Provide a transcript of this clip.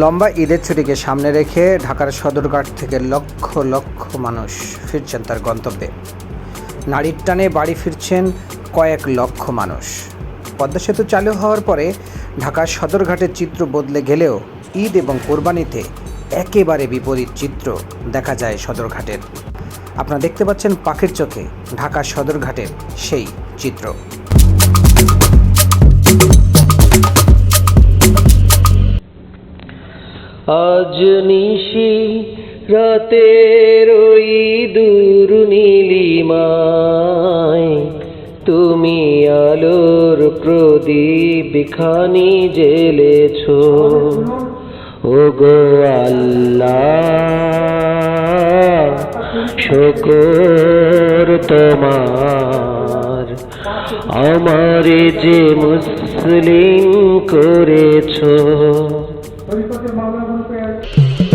লম্বা ঈদের ছুটিকে সামনে রেখে ঢাকার সদরঘাট থেকে লক্ষ লক্ষ মানুষ ফিরছেন তার গন্তব্যে। নারীর টানে বাড়ি ফিরছেন কয়েক লক্ষ মানুষ। পদ্মা সেতু চালু হওয়ার পরে ঢাকার সদরঘাটের চিত্র বদলে গেলেও ঈদ এবং কোরবানিতে একেবারে বিপরীত চিত্র দেখা যায় সদরঘাটের। আপনারা দেখতে পাচ্ছেন পাখির চোখে ঢাকা সদরঘাটের সেই চিত্র। আজ নিশি রাতের ওই দূর নীলিমায়। তুমি আলোর প্রদীপ খানি জেলেছ ও গো আল্লাহ, শকর তোমার। আমার যে মুসলিম করেছ। Por isso que o malandro não.